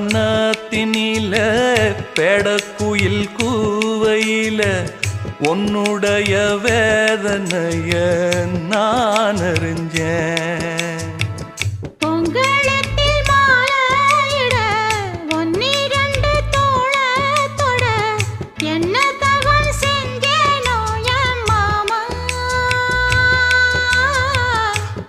புன்னவனத்தினில பெடக்குயில் கூவையில உன்னுடைய வேதனைய நான் அறிஞ்சேன்